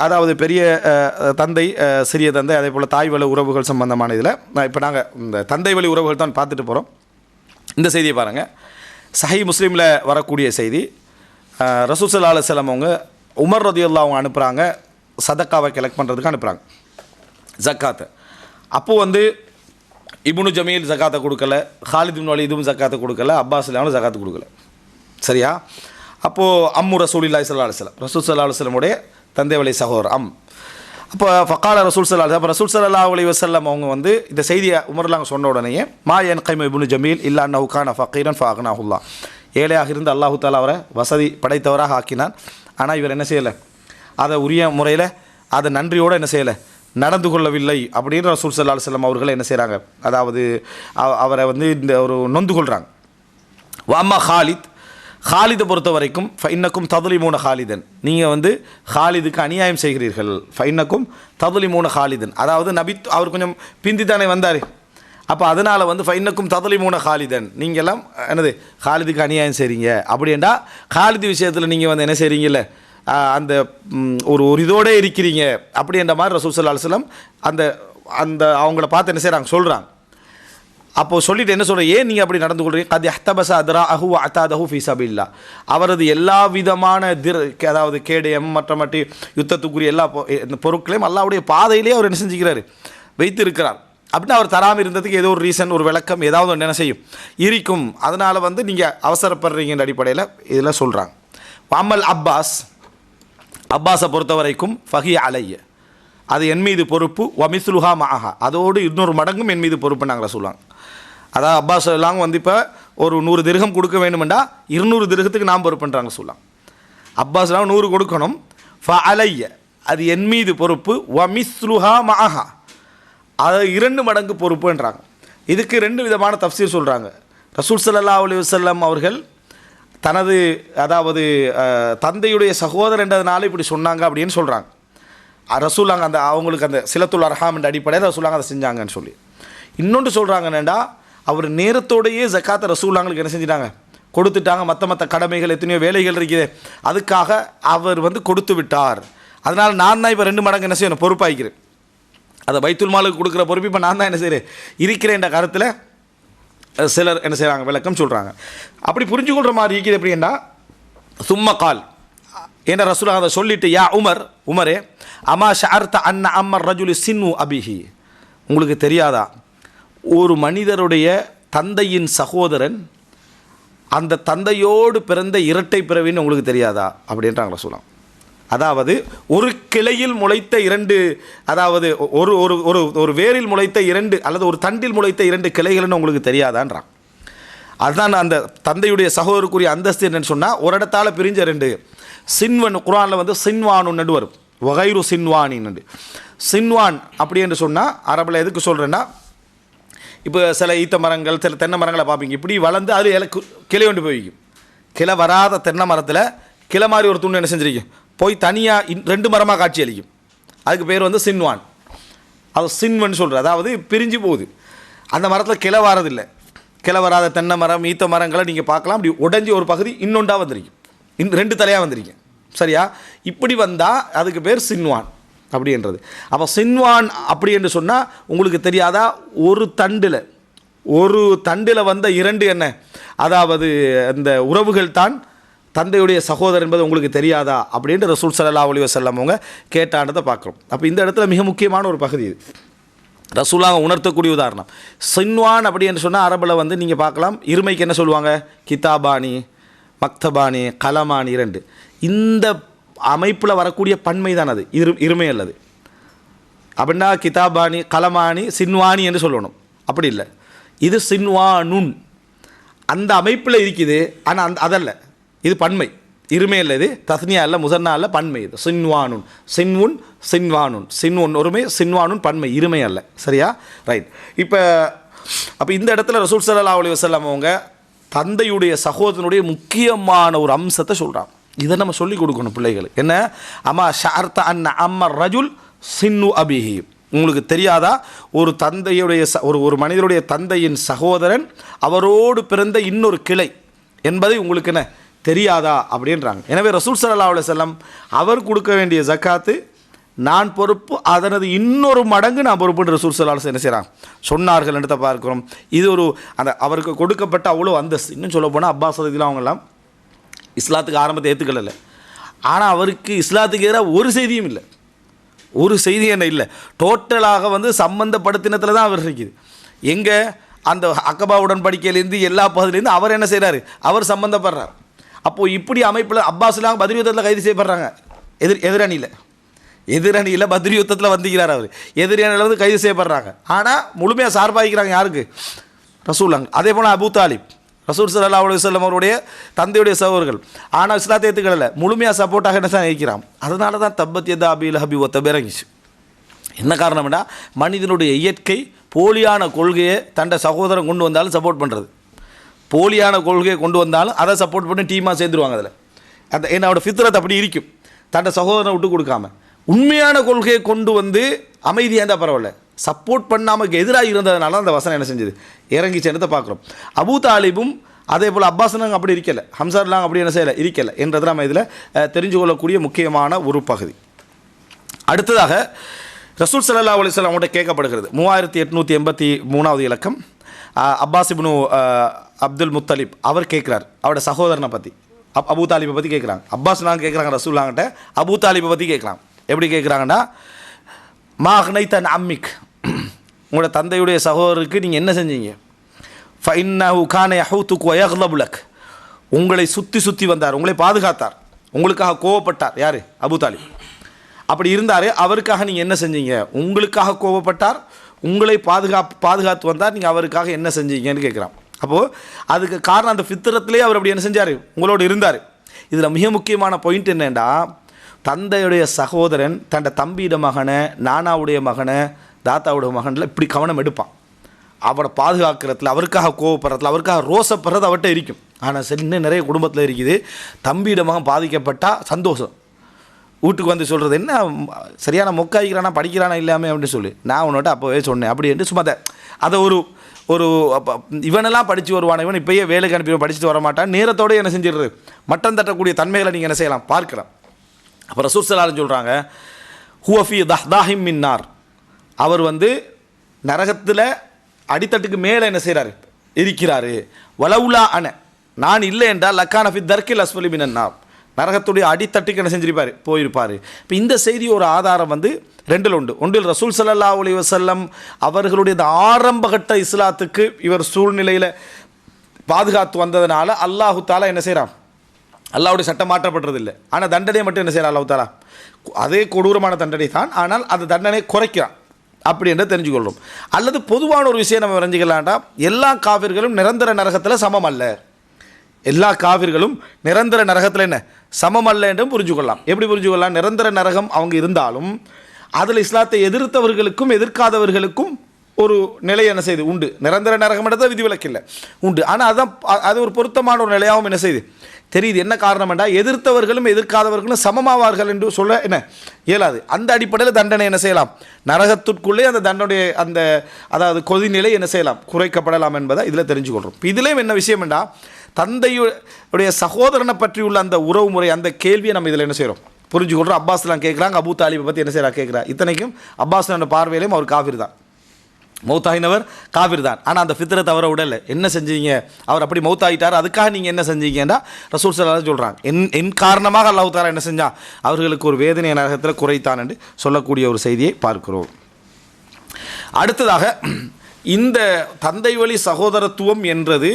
அதாவது பெரிய தந்தை சிறிய தந்தை அதே போல் தாய் வழி உறவுகள் சம்பந்தமான இதில். இப்போ நாங்கள் இந்த தந்தை வழி உறவுகள் தான் பார்த்துட்டு போகிறோம் இந்த செய்தியை பாருங்கள் சஹி முஸ்லீமில் வரக்கூடிய செய்தி அஹ், ரசூல் ஸல்லல்லாஹு அவங்க உமர் ரதியுல்லா அவங்க அனுப்புகிறாங்க சதக்காவை கலெக்ட் பண்ணுறதுக்கு அனுப்புகிறாங்க ஜக்காத்தை. அப்போது வந்து இபுனு ஜமீல் ஜக்காத்தை கொடுக்கல. ஹாலித் இப்னு இதுவும் ஜக்காத்தை கொடுக்கல. அப்பாஸ் இல்லாமல் ஜக்காத்து கொடுக்கல. சரியா? அப்போது அம்மு ரசூலில்லாஹி ஸல்லல்லாஹு அலைஹி வஸல்லம் ரசூல் ஸல்லல்லாஹு அலைஹி தந்தை வழி சகோதரர் அம் அப்போ ஃபக்கால ரசூல் சல்லா அப்போ ரசூல் சல்லா அலி வசல்லம் அவங்க வந்து இந்த செய்தியை உமர்லாங்க சொன்ன உடனேயே மா என் கைம இபுனு ஜமீல் இல்லா நவுகான ஃபக்கீரன் ஃபாகனாஹுல்லா ஏழையாக இருந்து அல்லாஹு தாலா அவரை வசதி படைத்தவராக ஆக்கினான். ஆனால் இவர் என்ன செய்யலை? அதை உரிய முறையில் அதை நன்றியோடு என்ன செய்யலை? நடந்து கொள்ளவில்லை அப்படின்னு ரசூல் சல்லா அலுவலம் அவர்கள் என்ன செய்கிறாங்க அதாவது அவரை வந்து இந்த ஒரு நொந்து கொள்கிறாங்க வாமா ஹாலித் ஹாலிதை பொறுத்த வரைக்கும் ஃபைன்னக்கும் ததுலிமூன ஹாலிதன். நீங்கள் வந்து ஹாலிதுக்கு அநியாயம் செய்கிறீர்கள். ஃபைன்னக்கும் ததுலிமூன ஹாலிதன். அதாவது நபி அவர் கொஞ்சம் பிந்தி தானே வந்தார். அப்போ அதனால் வந்து ஃபைன்னக்கும் ததுலிமூன ஹாலிதன். நீங்கள் எல்லாம் என்னது ஹாலிதுக்கு அநியாயம் செய்கிறீங்க அப்படின்டா ஹாலிது விஷயத்தில் நீங்கள் வந்து என்ன செய்கிறீங்கல்ல அந்த ஒரு ஒரு இதோடே இருக்கிறீங்க. அப்படின்ற மாதிரி ரசூல் சல்லா அலுவலம் அந்த அந்த அவங்கள பார்த்து என்ன செய்கிறாங்க சொல்கிறாங்க அப்போது சொல்லிட்டு என்ன சொல்கிறேன் ஏன் நீங்கள் அப்படி நடந்து கொள்றீங்க? கதி அஹ்தபச அதரா அஹு அத்தாதஹு ஃபீசபில்லா அவரது எல்லா விதமான திர் அதாவது கேடயம் மற்ற மட்டி யுத்தத்துக்குரிய எல்லா பொ- இந்த பொருட்களையும் அல்லாவுடைய பாதையிலே அவர் என்ன செஞ்சுக்கிறாரு? வைத்திருக்கிறார். அப்படின்னு அவர் தராமல் இருந்ததுக்கு ஏதோ ஒரு ரீசன் ஒரு விளக்கம் ஏதாவது ஒன்று என்ன செய்யும்? இருக்கும். அதனால் வந்து நீங்கள் அவசரப்படுறீங்கன்ற அடிப்படையில் இதில் சொல்கிறாங்க வாமல் அப்பாஸ் அப்பாஸை பொறுத்த வரைக்கும் ஃபஹி அலைய. அது என் மீது பொறுப்பு. வமிசுலுஹா மஹா அதோடு இன்னொரு மடங்கும் என் மீது பொறுப்பு நாங்கள் சொல்லுவாங்க. அதாவது அப்பாஸ் எல்லாம் வந்து இப்போ ஒரு நூறு திருகம் கொடுக்க வேண்டுமெண்டா இருநூறு திருகத்துக்கு நாம் பொறுப்புன்றாங்க சொல்லலாம். அப்பாஸ்லாம் நூறு கொடுக்கணும். ஃப அலைய. அது என் மீது பொறுப்பு. வமிஸ்லுஹா மஹா அது இரண்டு மடங்கு பொறுப்புன்றாங்க. இதுக்கு ரெண்டு விதமான தஃப்சீர் சொல்கிறாங்க ரசூல் சல்லா அலி வஸல்லம் அவர்கள் தனது அதாவது அஹ், தந்தையுடைய சகோதரன்றதுனால இப்படி சொன்னாங்க அப்படின்னு சொல்கிறாங்க ரசூலாங்க அந்த அவங்களுக்கு அந்த சிலத்துல் அர்ஹாம் என்ற அடிப்படையில் ரசூலாங்க அதை செஞ்சாங்கன்னு சொல்லி. இன்னொன்று சொல்கிறாங்க என்னென்னா அவர் நேரத்தோடையே ஜக்காத்தை ரசூலாங்களுக்கு என்ன செஞ்சிட்டாங்க? கொடுத்துட்டாங்க. மற்ற மற்ற கடமைகள் எத்தனையோ வேலைகள் இருக்குது. அதுக்காக அவர் வந்து கொடுத்து விட்டார். அதனால் நான் தான் இப்போ ரெண்டு மடங்கு என்ன செய்யணும்? பொறுப்பாய்க்கிறேன். அதை பைத்துல் மாலுக்கு கொடுக்குற பொறுப்பு இப்போ நான் தான் என்ன செய்கிறேன் இருக்கிறேன்ற கருத்தில் சிலர் என்ன செய்கிறாங்க விளக்கம் சொல்கிறாங்க அப்படி புரிஞ்சுக்கொள்கிற மாதிரி இருக்குது எப்படின்னா சும்ம கால். என்ற ரசூலா அதை சொல்லிட்டு யா உமர் உமரே அமா ஷார்த்த அன்ன அம்மர் ரஜுலி சின்னு அபிஹி. உங்களுக்கு தெரியாதா? ஒரு மனிதருடைய தந்தையின் சகோதரன் அந்த தந்தையோடு பிறந்த இரட்டை பிறவின்னு உங்களுக்கு தெரியாதா? அப்படின்றாங்களா சொல்லலாம். அதாவது ஒரு கிளையில் முளைத்த இரண்டு அதாவது ஒரு ஒரு ஒரு ஒரு வேரில் முளைத்த இரண்டு அல்லது ஒரு தண்டில் முளைத்த இரண்டு கிளைகள்னு உங்களுக்கு தெரியாதான்றான். அதுதான் அந்த தந்தையுடைய சகோதரருக்குரிய அந்தஸ்து என்னன்னு சொன்னால் ஒரு இடத்தால் பிரிஞ்ச ரெண்டு சின்வன் குரானில் வந்து சின்வானுன்னு வரும். வகைரு சின்வானின்னு சின்வான் அப்படி என்று சொன்னால் அரபில் எதுக்கு சொல்கிறேன்னா இப்போ சில ஈத்த மரங்கள் சில தென்னை மரங்களை பார்ப்பீங்க. இப்படி வளர்ந்து அது இலை கிளை கொண்டு போய் வைக்கும். கிளை வராத தென்னை மரத்தில் கிளை மாதிரி ஒரு துண்டு என்ன செஞ்சிருக்கும்? போய் தனியாக ரெண்டு மரமாக காட்சி அளிக்கும். அதுக்கு பேர் வந்து சின்வான். அது சின்வன் சொல்கிற அதாவது பிரிஞ்சு போகுது. அந்த மரத்தில் கிளை வாரதில்லை. கிளை வராத தென்னை மரம் ஈத்த மரங்களை நீங்கள் பார்க்கலாம். அப்படி உடஞ்சி ஒரு பகுதி இன்னொண்டாக வந்திருக்கும். இன் ரெண்டு தலையாக வந்திருக்கேன் சரியா? இப்படி வந்தால் அதுக்கு பேர் சின்வான். அப்படின்றது. அப்போ சின்வான் அப்படி என்று சொன்னால் உங்களுக்கு தெரியாதா? ஒரு தண்டில் ஒரு தண்டில் வந்த இரண்டு என்ன? அதாவது அந்த உறவுகள் தான் தந்தையுடைய சகோதரர் என்பது உங்களுக்கு தெரியாதா? அப்படின்ட்டு ரசூல் சல்லா அலைஹி வசல்லம் அவங்க கேட்டான்றதை பார்க்குறோம். அப்போ இந்த இடத்துல மிக முக்கியமான ஒரு பகுதி இது. ரசூலாக உணர்த்தக்கூடிய உதாரணம். சின்வான் அப்படி என்று சொன்னால் அரபில் வந்து நீங்கள் பார்க்கலாம் இருமைக்கு என்ன சொல்லுவாங்க? கிதாபானி மக்தபானி கலமானி இரண்டு. இந்த அமைப்பில் வரக்கூடிய பன்மை தான் அது. இரு இருமை அல்லது. அப்படின்னா கிதாபானி கலமானி சின்வானி என்று சொல்லணும். அப்படி இல்லை. இது சின்வானுன். அந்த அமைப்பில் இருக்குது ஆனால் அந்த அதல்ல. இது பன்மை. இருமை இல்லை இது தஸ்னியா இல்லை முசன்னா இல்லை பன்மை இது. சின்வானுன். சின்வுன் சின்வானுன். சின்வுன் ஒருமை சின்வானுன் பன்மை இருமை அல்ல. சரியா? ரைட் இப்போ அப்போ இந்த இடத்துல ரசூல் சல்லா அலி வசல்லாம் அவங்க தந்தையுடைய சகோதரனுடைய முக்கியமான ஒரு அம்சத்தை சொல்கிறாங்க இதை நம்ம சொல்லிக் கொடுக்கணும் பிள்ளைகளுக்கு என்ன? அம்மா ஷார்த்த அண்ண அம்மா ரஜுல் சின்னு அபிஹி. உங்களுக்கு தெரியாதா? ஒரு தந்தையுடைய ச ஒரு ஒரு மனிதருடைய தந்தையின் சகோதரன் அவரோடு பிறந்த இன்னொரு கிளை என்பதை உங்களுக்கு என்ன? தெரியாதா? அப்படின்றாங்க. எனவே ரசூல் சல்லா செல்லம் அவர் கொடுக்க வேண்டிய ஜக்காத்து நான் பொறுப்பு அதனது இன்னொரு மடங்கு நான் பொறுப்புன்ற ரசூல் சலாஸ் என்ன செய்கிறாங்க சொன்னார்கள் என்று பார்க்கிறோம். இது ஒரு அந்த அவருக்கு கொடுக்கப்பட்ட அவ்வளோ அந்தஸ்து. இன்னும் சொல்ல போனால் அப்பாஸ் ரதிலாம் அவங்கெல்லாம் இஸ்லாத்துக்கு ஆரம்பத்தை ஏற்றுக்கல ஆனால் அவருக்கு இஸ்லாத்துக்கு எதிராக ஒரு செய்தியும் இல்லை. ஒரு செய்தி என்ன இல்லை. டோட்டலாக வந்து சம்பந்தப்படுத்தினத்தில் தான் அவர் இருக்குது. எங்கே? அந்த அக்கபா உடன்படிக்கையிலேருந்து எல்லா பகுதியிலேருந்து அவர் என்ன செய்கிறாரு அவர் சம்மந்தப்படுறார் அப்போது இப்படி அமைப்பில் அப்பாஸ்லாம் பதில் யுத்தத்தில் கைது செய்யப்படுறாங்க. எதிர் எதிரணியில். எதிரணியில் பத்ரி யுத்தத்தில் வந்துக்கிறார் அவர். எதிரணியில் வந்து கைது செய்யப்படுறாங்க. ஆனால் முழுமையாக சார்பாகிக்கிறாங்க யாருக்கு? ரசூலாங்க அதே போல் அபு தாலிப். ரசூர் சல்லா அலி வல்லம் அவருடைய தந்தையுடைய சகோதரர்கள். ஆனால் இஸ்லாத்தை ஏற்றுக்கல முழுமையாக சப்போர்ட்டாக என்ன தான் இருக்கிறான்? அதனால தான் தப்பத் எதா அபில் ஹபி ஒத்த இறங்கிச்சு. என்ன காரணம்னா மனிதனுடைய இயற்கை போலியான கொள்கையை தண்டை சகோதரன் கொண்டு வந்தாலும் சப்போர்ட் பண்ணுறது போலியான கொள்கையை கொண்டு வந்தாலும் அதை சப்போர்ட் பண்ணி டீமாக சேர்ந்துருவாங்க அதில். அந்த என்னோடய ஃபித்ரத் அப்படி இருக்கும். தண்டை சகோதரனை விட்டு கொடுக்காம. உண்மையான கொள்கையை கொண்டு வந்து அமைதியாக இருந்தால் பரவாயில்ல. சப்போர்ட் பண்ணாமல் எதிராக இருந்ததுனால அந்த வசனம் என்ன செஞ்சது? இறங்கி சேர்ந்ததை பார்க்குறோம். அபூ தாலிபும் அதே போல் அப்பாசனங்க அப்படி இருக்கலை. ஹம்சார்லாம் அப்படி என்ன செய்யலை? இருக்கலை. என்றது நம்ம இதில் தெரிஞ்சு கொள்ளக்கூடிய முக்கியமான ஒரு பகுதி. அடுத்ததாக ரசூல் சல்லா அலிஸ்லாம் அவங்கள்ட்ட கேட்கப்படுகிறது. மூவாயிரத்தி எட்நூற்றி எண்பத்தி மூணாவது இலக்கம். அஹ், அப்துல் முத்தலிப் அவர் கேட்குறார். அவரோட சகோதரனை பற்றி அப் அபு தாலிபை பற்றி கேட்குறாங்க. அப்பாஸ் நான் கேட்குறாங்க ரசூல்லாங்கிட்ட. அபு தாலிபை பற்றி கேட்குறாங்க எப்படி கேட்குறாங்கன்னா மாஹ்னை தன் அம்மிக். உங்களோட தந்தையுடைய சகோதரருக்கு நீங்கள் என்ன செஞ்சீங்க? ஃபைன்னா கான யஹூத்துக்கு வயக்லபுலக் உங்களை சுற்றி சுற்றி வந்தார் உங்களை பாதுகாத்தார். உங்களுக்காக கோவப்பட்டார். யார்? அபுதாலி அப்படி இருந்தார் அவருக்காக நீங்கள் என்ன செஞ்சீங்க? உங்களுக்காக கோவப்பட்டார் உங்களை பாதுகாப்பு பாதுகாத்து வந்தார் நீங்கள் அவருக்காக என்ன செஞ்சீங்கன்னு கேட்குறான் அப்போது அதுக்கு காரணம் அந்த ஃபித்திரத்திலே அவர் அப்படி என்ன செஞ்சார்? உங்களோடு இருந்தார். இதில் மிக முக்கியமான பாயிண்ட் என்னென்னா தந்தையுடைய சகோதரன் தன்னை தம்பியிட மகனை நானாவுடைய மகனை தாத்தாவோட மகனில் இப்படி கவனம் எடுப்பான். அவரை பாதுகாக்கிறதுல அவருக்காக கோவப்படுறதுல அவருக்காக ரோசப்படுறது அவர்கிட்ட இருக்கும். ஆனால் சரி இன்னும் நிறைய குடும்பத்தில் இருக்குது. தம்பியிட மகன் பாதிக்கப்பட்டால் சந்தோஷம். வீட்டுக்கு வந்து சொல்கிறது என்ன சரியான மொக்காய்க்கிறானா படிக்கிறானா இல்லாமல் அப்படின்னு சொல்லி. நான் உன்னோட்ட அப்போவே சொன்னேன். அப்படி சும்மா அதை- அதை ஒரு ஒரு இவனெல்லாம் படித்து வருவான்? இவன் இப்பயே வேலைக்கு அனுப்பி படிச்சுட்டு வர மாட்டான். நேரத்தோட என்ன செஞ்சிடுறது? மட்டம் தட்டக்கூடிய தன்மைகளை நீங்கள் என்ன செய்யலாம்? பார்க்கலாம். அப்போ ரசூல் சலாலும் சொல்கிறாங்க ஹுவஃபி தஹ்தாஹிம் மின்னார். அவர் வந்து நரகத்தில் அடித்தட்டுக்கு மேலே என்ன செய்கிறாரு இருக்கிறாரு. வலவுலா அன. நான் இல்லை என்றால் லக்கான தர்கில் தர்க்கில் அஸ்வலி மினன்னார் நரகத்துடைய அடித்தட்டுக்கு என்ன செஞ்சிருப்பார்? போயிருப்பார். இப்போ இந்த செய்தி ஒரு ஆதாரம் வந்து ரெண்டில் உண்டு. ஒன்றில் ரசூல் சல்லா அலி வசல்லம் அவர்களுடைய இந்த ஆரம்பகட்ட இஸ்லாத்துக்கு இவர் சூழ்நிலையில் பாதுகாத்து வந்ததுனால அல்லாஹு தாலா என்ன செய்கிறான் அல்லாவுடைய சட்டம் மாற்றப்படுறதில்லை ஆனால் தண்டனை மட்டும் என்ன செய்கிறான் அல்லாஹு தாலா. அதே கொடூரமான தண்டனை தான் ஆனால் அந்த தண்டனை குறைக்கிறான். அப்படி என்று தெரிஞ்சுக்கொள்கிறோம் அல்லது பொதுவான ஒரு விஷயம் நம்ம வரைஞ்சிக்கலாம்டா எல்லா காவிர்களும் நிரந்தர நரகத்தில் சமம் அல்ல. எல்லா காவிர்களும் நிரந்தர நரகத்தில் என்ன? சமம் அல்ல என்றும் புரிஞ்சுக்கொள்ளலாம். எப்படி புரிஞ்சுக்கொள்ளலாம்? நிரந்தர நரகம் அவங்க இருந்தாலும் அதில் இஸ்லாத்தை எதிர்த்தவர்களுக்கும் எதிர்க்காதவர்களுக்கும் ஒரு நிலை என்ன செய்யுது உண்டு. நிரந்தர நரகம் எடுத்தால் விதிவிலக்கு இல்லை உண்டு. ஆனால் அதுதான் அது ஒரு பொருத்தமான ஒரு நிலையாகவும் என்ன செய்யுது தெரியுது. என்ன காரணம் என்றால் எதிர்த்தவர்களும் எதிர்க்காதவர்களும் சமமாவார்கள் என்று சொல்ல என்ன? இயலாது. அந்த அடிப்படையில் தண்டனை என்ன செய்யலாம்? நரகத்திற்குள்ளே அந்த தண்டனுடைய அந்த அதாவது கொதிநிலை என்ன செய்யலாம்? குறைக்கப்படலாம் என்பதை இதில் தெரிஞ்சுக்கொள்கிறோம் இப்போ இதுலேயும் என்ன விஷயம் என்றால் தந்தையுடைய சகோதரனை பற்றியுள்ள அந்த உறவு முறை அந்த கேள்வியை நம்ம இதில் என்ன செய்கிறோம் புரிஞ்சுக்கொள்கிறோம் அப்பாஸ்லாம் கேட்குறாங்க. அபூ தாலிபை பற்றி என்ன செய்கிறா கேட்குறா. இத்தனைக்கும் அப்பாஸ்லான பார்வையிலையும் அவர் காவிரி தான். மௌத்தாகினவர் காவிர் தான் ஆனால் அந்த ஃபித்ரை தவற விடலை என்ன செஞ்சீங்க? அவர் அப்படி மௌத்தாயிட்டார். அதுக்காக நீங்கள் என்ன செஞ்சீங்கன்னா ரசூல் சலாஹ் சொல்கிறாங்க என் என் காரணமாக அல்லாஹ் தாரா என்ன செஞ்சான்? அவர்களுக்கு ஒரு வேதனை நரகத்தில் குறைத்தான் என்று சொல்லக்கூடிய ஒரு செய்தியை பார்க்கிறோம். அடுத்ததாக இந்த தந்தை வழி சகோதரத்துவம் என்றது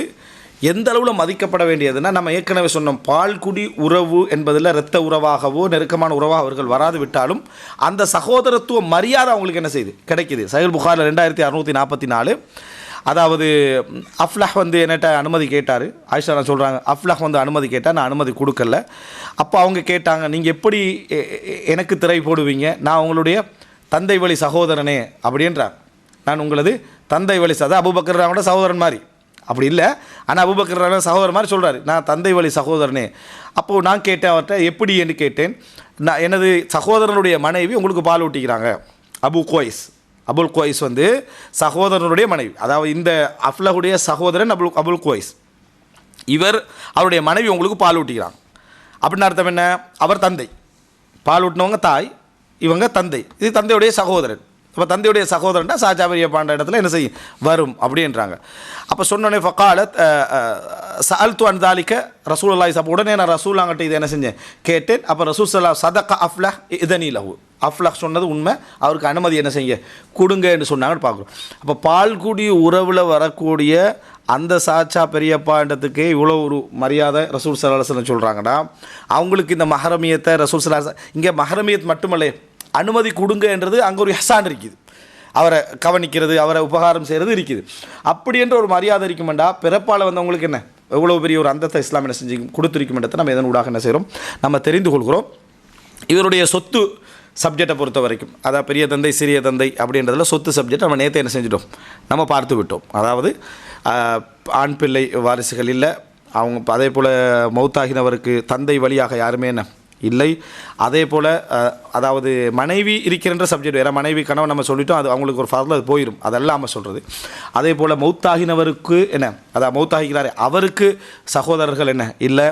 எந்த அளவில் மதிக்கப்பட வேண்டியதுன்னா நம்ம ஏற்கனவே சொன்னோம் பால்குடி உறவு என்பதில் இரத்த உறவாகவோ நெருக்கமான உறவாக அவர்கள் வராது விட்டாலும் அந்த சகோதரத்துவ மரியாதை அவங்களுக்கு என்ன செய்யுது? கிடைக்கிது. சகல் புகாரில் ரெண்டாயிரத்தி அறுநூற்றி நாற்பத்தி நாலு அதாவது அஃப்லஹ் வந்து என்னட்ட அனுமதி கேட்டார். ஆயிஷா நான் சொல்கிறாங்க அஃப்லஹ் வந்து அனுமதி கேட்டால் நான் அனுமதி கொடுக்கல. அப்போ அவங்க கேட்டாங்க நீங்கள் எப்படி எனக்கு திரை போடுவீங்க? நான் உங்களுடைய தந்தை வழி சகோதரனே அப்படின்றார் நான் உங்களது தந்தை வழி சதா அபுபக்கர் ராவோட சகோதரன் மாதிரி. அப்படி இல்லை. ஆனால் அபுபக்கர் சகோதரர் மாதிரி சொல்கிறாரு நான் தந்தை வழி சகோதரனே. அப்போது நான் கேட்டேன் அவர்கிட்ட எப்படி? என்று கேட்டேன். நான் எனது சகோதரனுடைய மனைவி உங்களுக்கு பால் ஊட்டிக்கிறாங்க. அபு கோய்ஸ் அபுல் கோய்ஸ் வந்து சகோதரனுடைய மனைவி. அதாவது இந்த அஃப்லகுடைய சகோதரன் அபுல் அபுல் கோய்ஸ் இவர் அவருடைய மனைவி உங்களுக்கு பால் ஊட்டிக்கிறாங்க. அப்படின்னு அர்த்தம் என்ன? அவர் தந்தை. பால் ஊட்டினவங்க தாய் இவங்க தந்தை. இது தந்தையுடைய சகோதரன். அப்போ தந்தையுடைய சகோதரன்டா சாஜா பெரிய பாண்ட இடத்துல என்ன செய்யும்? வரும் அப்படின்றாங்க. அப்போ சொன்னோடனே ஃபக்கால சஅல் து அன்தாலிக்க ரசூல் அல்லாஹ் உடனே நான் ரசூலாங்கிட்ட இதை என்ன செஞ்சேன்? கேட்டேன். அப்போ ரசூல் சல்லா சதக்க அஃப்லஹ் இதனி லஹு. அஃப்லஹ் சொன்னது உண்மை. அவருக்கு அனுமதி என்ன செய்ய கொடுங்க என்று சொன்னாங்கன்னு பார்க்குறோம். அப்போ பால்குடி உறவில் வரக்கூடிய அந்த சாச்சா பெரியப்பாண்டத்துக்கே இவ்வளோ ஒரு மரியாதை ரசூல் சலாஹன் சொல்கிறாங்கன்னா அவங்களுக்கு இந்த மஹரமியத்தை ரசூல் சலாஹ் இங்கே மஹரமியத் மட்டுமல்ல அனுமதி கொடுங்கன்றது அங்கே ஒரு ஹசான் இருக்குது. அவரை கவனிக்கிறது அவரை உபகாரம் செய்கிறது இருக்குது. அப்படி என்ற ஒரு மரியாதை இருக்குமெண்டா பிறப்பால் வந்தவங்களுக்கு என்ன? எவ்வளோ பெரிய ஒரு அந்தத்தை இஸ்லாம் என்ன செஞ்சு கொடுத்துருக்குமென்றதை நம்ம எதன் ஊடாக என்ன செய்கிறோம் நம்ம தெரிந்து கொள்கிறோம். இவருடைய சொத்து சப்ஜெக்டை பொறுத்த வரைக்கும் அதாவது பெரிய தந்தை சிறிய தந்தை அப்படின்றதில் சொத்து சப்ஜெக்ட் நம்ம நேற்று என்ன செஞ்சிட்டோம்? நம்ம பார்த்து விட்டோம். அதாவது ஆண் பிள்ளை வாரிசுகள் இல்லை அவங்க அதே போல் மௌத்தாகினவருக்கு தந்தை வழியாக யாருமே என்ன? இல்லை. அதே போல் அதாவது மனைவி இருக்கின்ற சப்ஜெக்ட் வேறு மனைவி கணவன் நம்ம சொல்லிட்டோம் அது அவங்களுக்கு ஒரு ஃபர்ல அது போயிடும் அதெல்லாம் நம்ம சொல்கிறது அதே போல் மௌத்தாகினவருக்கு என்ன? அதாவது மௌத்தாகிறாரே அவருக்கு சகோதரர்கள் என்ன? இல்லை.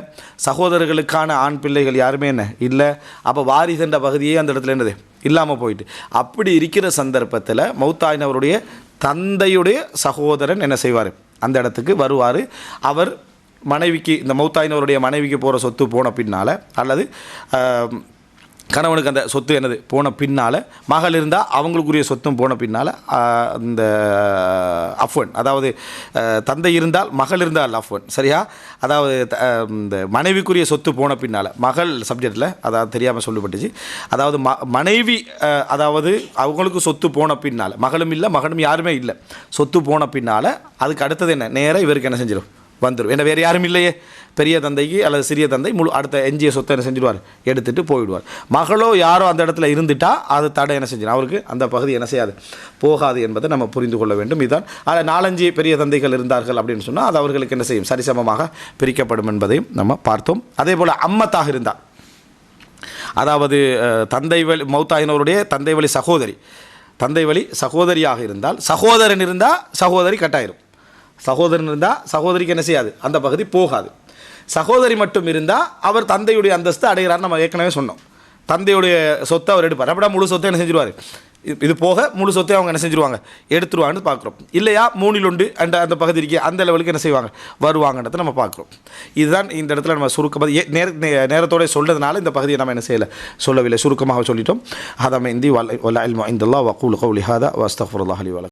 சகோதரர்களுக்கான ஆண் பிள்ளைகள் யாருமே என்ன? இல்லை. அப்போ வாரிசென்ற பகுதியே அந்த இடத்துல என்னது? இல்லாமல் போயிட்டு. அப்படி இருக்கிற சந்தர்ப்பத்தில் மௌத்தாயினவருடைய தந்தையுடைய சகோதரன் என்ன செய்வார்? அந்த இடத்துக்கு வருவார். அவர் மனைவிக்கு இந்த மௌத்தாயினவருடைய மனைவிக்கு போகிற சொத்து போன பின்னால் அல்லது கணவனுக்கு அந்த சொத்து என்னது போன பின்னால் மகள் இருந்தால் அவங்களுக்குரிய சொத்தும் போன பின்னால் இந்த அஃப்வன் அதாவது தந்தை இருந்தால் மகள் இருந்தால் அஃப்வன் சரியா? அதாவது த- இந்த மனைவிக்குரிய சொத்து போன பின்னால் மகள் சப்ஜெக்டில் அதாவது தெரியாமல் சொல்லப்பட்டுச்சு அதாவது ம மனைவி அதாவது அவங்களுக்கு சொத்து போன பின்னால் மகளும் இல்லை மகனும் யாருமே இல்லை சொத்து போன பின்னால் அதுக்கு அடுத்தது என்ன நேராக இவருக்கு என்ன செஞ்சிடும் வந்துடும் ஏன்னா வேறு யாரும் இல்லையே. பெரிய தந்தைக்கு அல்லது சிறிய தந்தை முழு அடுத்த எஞ்சிய சொத்தை என்ன செஞ்சிடுவார்? எடுத்துகிட்டு போயிடுவார். மகளோ யாரோ அந்த இடத்துல இருந்துட்டால் அது தடை என்ன செஞ்சிடும். அவருக்கு அந்த பகுதி என்ன செய்யாது? போகாது என்பதை நம்ம புரிந்து கொள்ள வேண்டும். இதுதான். அதில் நாலஞ்சு பெரிய தந்தைகள் இருந்தார்கள் அப்படின்னு சொன்னால் அது அவர்களுக்கு என்ன செய்யும்? சரிசமமாக பிரிக்கப்படும் என்பதையும் நம்ம பார்த்தோம். அதே போல் அம்மத்தாக இருந்தால் அதாவது தந்தை வழி மௌத்தாயினவருடைய தந்தை வழி சகோதரி. தந்தை வழி சகோதரியாக இருந்தால் சகோதரன் இருந்தால் சகோதரி கட்டாயிரும். சகோதரன் இருந்தால் சகோதரிக்கு என்ன செய்யாது? அந்த பகுதி போகாது. சகோதரி மட்டும் இருந்தால் அவர் தந்தையுடைய அந்தஸ்து அடைகிறார் நம்ம ஏற்கனவே சொன்னோம். தந்தையுடைய சொத்தை அவர் எடுப்பார். அப்படின்னா முழு சொத்தை என்ன செஞ்சிருவார்? இது- போக முழு சொத்தை அவங்க என்ன செஞ்சுருவாங்க? எடுத்துருவாங்கன்னு பார்க்குறோம். இல்லையா? மூணில் ஒன்று அந்த அந்த பகுதி இருக்கே அந்த லெவலுக்கு என்ன செய்வாங்க? வருவாங்கன்றதை நம்ம பார்க்குறோம். இதுதான் இந்த இடத்துல நம்ம சுருக்கமாக நேர நேரத்தோட சொல்றதுனால இந்த பகுதியை நம்ம என்ன செய்யலை? சொல்லவில்லை. சுருக்கமாக சொல்லிட்டோம். ஹதம் இந்தி வல்ல இந்த இல்மு இந்தல்லா வக்கூல் கௌலி ஹாதா வஸ்தஃபுல்லாஹ் அலி வலக்